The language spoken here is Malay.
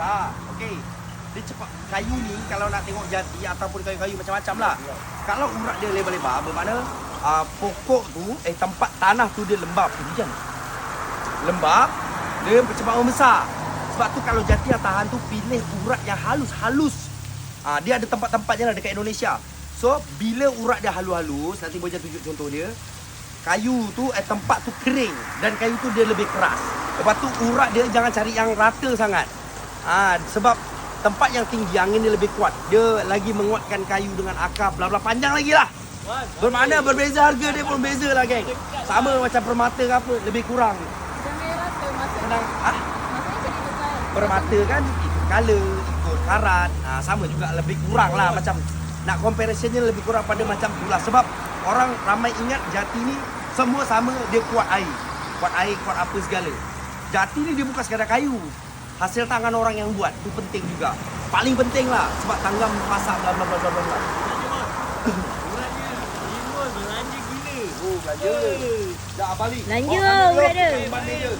Tak, okey. Dia cepat kayu ni kalau nak tengok jati ataupun kayu-kayu macam-macam lah. Kalau urat dia lebar-lebar bermakna uh, pokok tu eh tempat tanah tu dia lembap. Hujan. Lembap, dia cepat membesar. Sebab tu kalau jati yang tahan tu pilih urat yang halus-halus. Ah dia ada tempat-tempat je lah dekat Indonesia. So bila urat dia halus-halus, nanti boleh tunjuk contoh dia. Kayu tu eh tempat tu kering dan kayu tu dia lebih keras. Lepas tu urat dia jangan cari yang rata sangat. Ah sebab tempat yang tinggi angin dia lebih kuat. Dia lagi menguatkan kayu dengan akar bla bla panjang lagi lah. Bermakna berbeza harga dia pun beza lah geng. Sama macam permata ke apa lebih kurang. Senang ah, tukar permata kan ikut color, ikut karat. Ha, sama juga lebih kurang lah macam nak comparisonnya lebih kurang pada macam tu lah. Sebab orang ramai ingat jati ni semua sama dia kuat air. Kuat air, kuat apa segala. Jati ni dia bukan sekadar kayu. Hasil tangan orang yang buat tu penting juga. Paling penting lah sebab tanggam masak bla bla bla bla bla. belanja gila. Oh, belanja. Dah balik. Belanja, Bawa sana